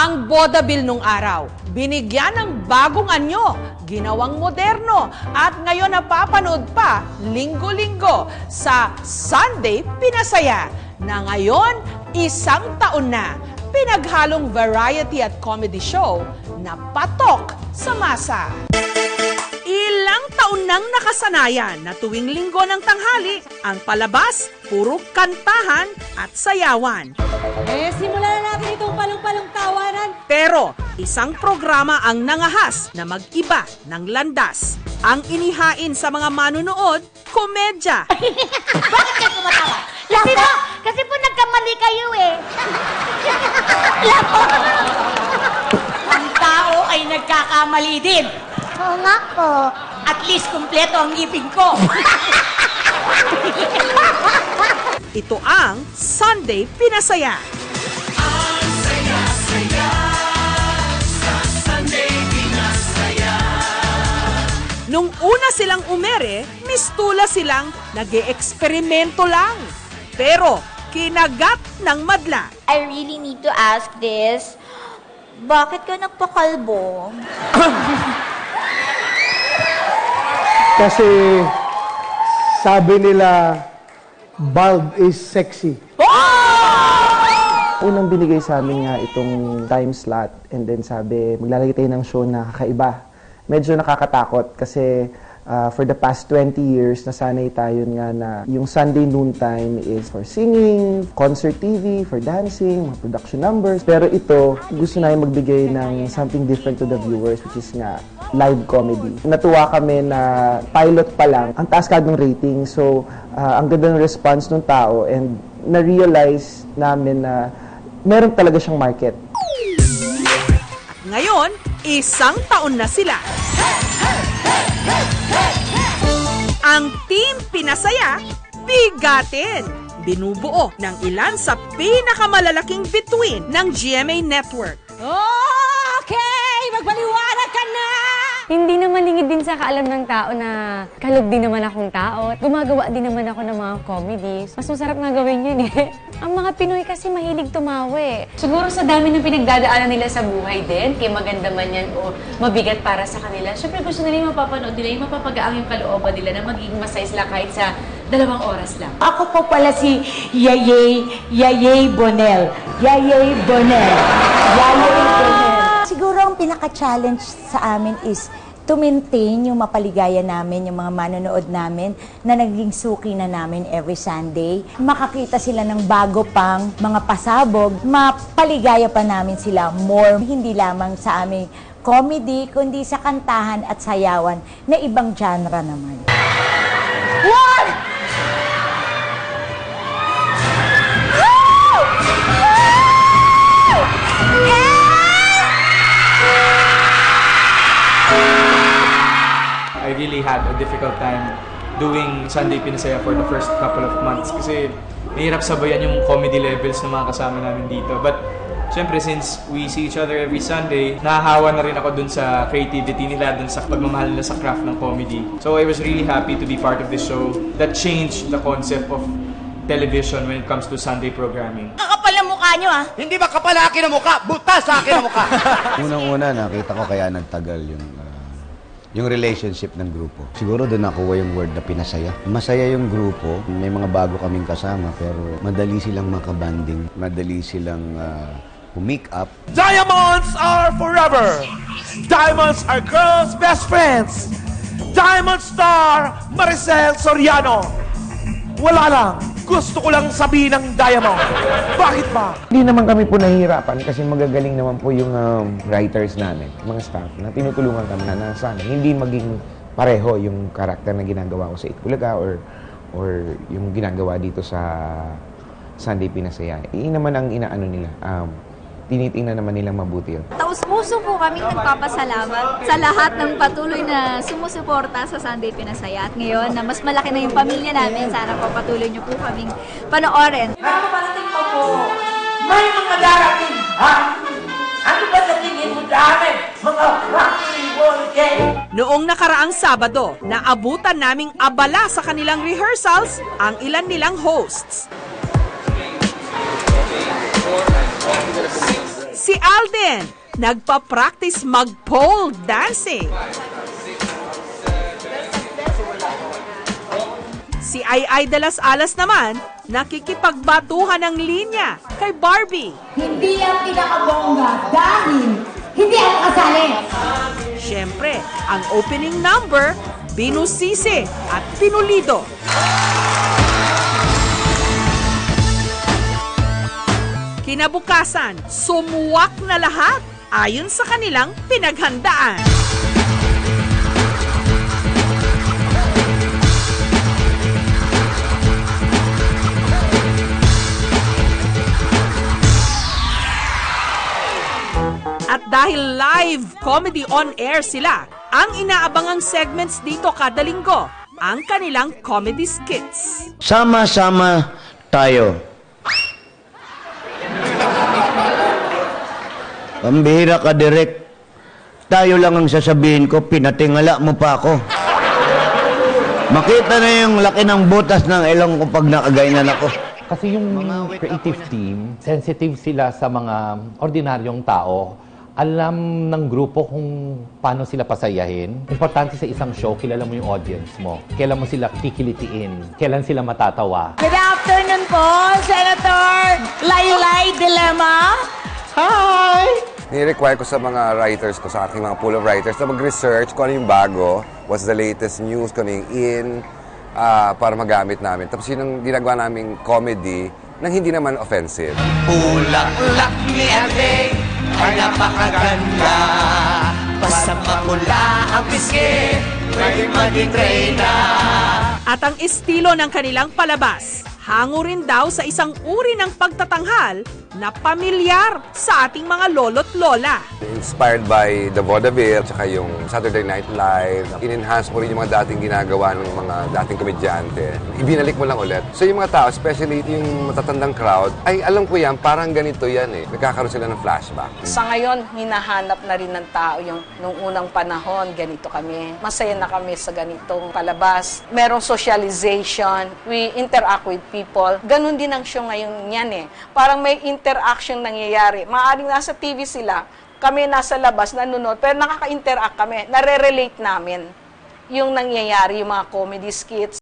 Ang Boda Bill nung araw, binigyan ng bagong anyo, ginawang moderno, at ngayon napapanood pa linggo-linggo sa Sunday Pinasaya na ngayon isang taon na pinaghalong variety at comedy show na patok sa masa. Ilang taon nang nakasanayan na tuwing linggo ng tanghali, ang palabas, puro kantahan at sayawan. Eh, simulan na natin itong palong-palong tawanan. Pero isang programa ang nangahas na mag-iba ng landas. Ang inihain sa mga manunood, komedya. Bakit ka tumatawa? Kasi po, kasi po nagkamali kayo eh. Alam mo? Ang tao ay nagkakamali din. Oo nga po. At least kumpleto ang ngipin ko. Ito ang Sunday Pinasaya. Nung una silang umere, mistula silang nag eksperimento lang. Pero kinagat ng madla. I really need to ask this. Bakit ka nagpakalbo? Kasi sabi nila, bald is sexy. Unang binigay sa amin nga itong time slot and then sabi, maglalagay tayo ng show na kakaiba. Medyo nakakatakot kasi uh, for the past 20 years, nasanay tayo nga na yung Sunday noon time is for singing, concert TV, for dancing, mga production numbers. Pero ito, gusto na magbigay ng something different to the viewers which is nga live comedy. Natuwa kami na pilot pa lang, ang taas kagong rating. So, uh, ang ganda ng response ng tao and na-realize namin na meron talaga siyang market. Ngayon, isang taon na sila. Ang Team Pinasaya, bigatin! Binubuo ng ilan sa pinakamalalaking bituin ng GMA Network. Okay, magbaliwanag ka na! Hindi naman lingid din sa kaalam ng tao na kalog din naman akong tao. Gumagawa din naman ako ng mga comedies. Mas masarap nga gawin yun eh. Ang mga Pinoy kasi mahilig tumawa eh. Siguro sa dami ng pinagdadaanan nila sa buhay din, kaya maganda man yan o mabigat para sa kanila. Siyempre gusto nila yung mapapanood nila, yung mapapagaang yung kalooban nila na magiging masaya sila kahit sa dalawang oras lang. Ako po pala si Yayay, Yayay Bonel. Yayay Bonel. Yayay Bonel. Pinaka-challenge sa amin is to maintain yung mapaligaya namin, yung mga manonood namin na naging suki na namin every Sunday. Makakita sila ng bago pang mga pasabog, mapaligaya pa namin sila more, hindi lamang sa aming comedy, kundi sa kantahan at sayawan na ibang genre naman. I really had a difficult time doing Sunday Pinasaya for the first couple of months kasi mahirap sabayan yung comedy levels ng mga kasama namin dito. But syempre since we see each other every Sunday, nahahawa na rin ako dun sa creativity nila, dun sa pagmamahal nila sa craft ng comedy. So I was really happy to be part of this show that changed the concept of television when it comes to Sunday programming. Kakapal ang mukha nyo ah. Hindi ba kapal akin ang mukha? Butas sa akin ang mukha. Unang-una, nakita ko kaya nagtagal yung ah, yung relationship ng grupo. Siguro doon nakuha yung word na pinasaya. Masaya yung grupo. May mga bago kaming kasama pero madali silang makabanding. Madali silang uh, make up. Diamonds are forever. Diamonds are girls' best friends. Diamond star Maricel Soriano. Wala lang. Gusto ko lang sabihin ng Diamond. Bakit ba? Hindi naman kami po nahihirapan kasi magagaling naman po yung um, writers namin, mga staff, na tinutulungan kami na, na sana hindi maging pareho yung karakter na ginagawa ko sa Itbulaga or or yung ginagawa dito sa Sunday Pinasaya. Iyon naman ang inaano nila. Um, tinitingnan naman nilang mabuti yun. Taos puso po kaming nagpapasalamat sa lahat ng patuloy na sumusuporta sa Sunday Pinasaya. At ngayon na mas malaki na yung pamilya namin, sana po patuloy niyo po kaming panoorin. Ano ba natin mo po? May mga darating, ha? Ano ba sa tingin mo dami? Mga factory game? Noong nakaraang Sabado, naabutan naming abala sa kanilang rehearsals ang ilan nilang hosts. Si Alden, nagpa-practice mag-pole dancing. Si Ay Ay de las Alas naman, nakikipagbatuhan ng linya kay Barbie. Hindi ang pinakabongga dahil hindi ako kasali. Siyempre, ang opening number, binusisi at pinulido. Kinabukasan, sumuwak na lahat ayon sa kanilang pinaghandaan. At dahil live comedy on air sila, ang inaabangang segments dito kada linggo, ang kanilang comedy skits. Sama-sama tayo. Pambihira ka, Direk. Tayo lang ang sasabihin ko, pinatingala mo pa ako. Makita na yung laki ng butas ng ilong ko pag nakagainan ako. Kasi yung creative team, sensitive sila sa mga ordinaryong tao. Alam ng grupo kung paano sila pasayahin. Importante sa isang show, kilala mo yung audience mo. Kailan mo sila kikilitiin. Kailan sila matatawa. Good afternoon po, Senator Ni-require ko sa mga writers ko, sa aking mga pool of writers, na mag-research kung ano yung bago, what's the latest news, kung ano yung in, ah, para magamit namin. Tapos yun ang ginagawa naming comedy nang hindi naman offensive. Ulak-ulak ni Ate ay napakaganda. Basta mapula ang pisngi, may maditray na. At ang estilo ng kanilang palabas, hango rin daw sa isang uri ng pagtatanghal na pamilyar sa ating mga lolo't lola. Inspired by the vaudeville, tsaka yung Saturday Night Live. In-enhance mo rin yung mga dating ginagawa ng mga dating komedyante. Ibinalik mo lang ulit. So yung mga tao, especially yung matatandang crowd, ay alam ko yan, parang ganito yan eh. Nagkakaroon sila ng flashback. Sa ngayon, hinahanap na rin ng tao yung nung unang panahon, ganito kami. Masaya na kami sa ganitong palabas. Merong socialization, we interact with people. Ganon din ang show ngayon yan eh. Parang may interaction nangyayari. Maaaring nasa TV sila, kami nasa labas, nanonood, pero nakaka-interact kami, nare-relate namin yung nangyayari, yung mga comedy skits.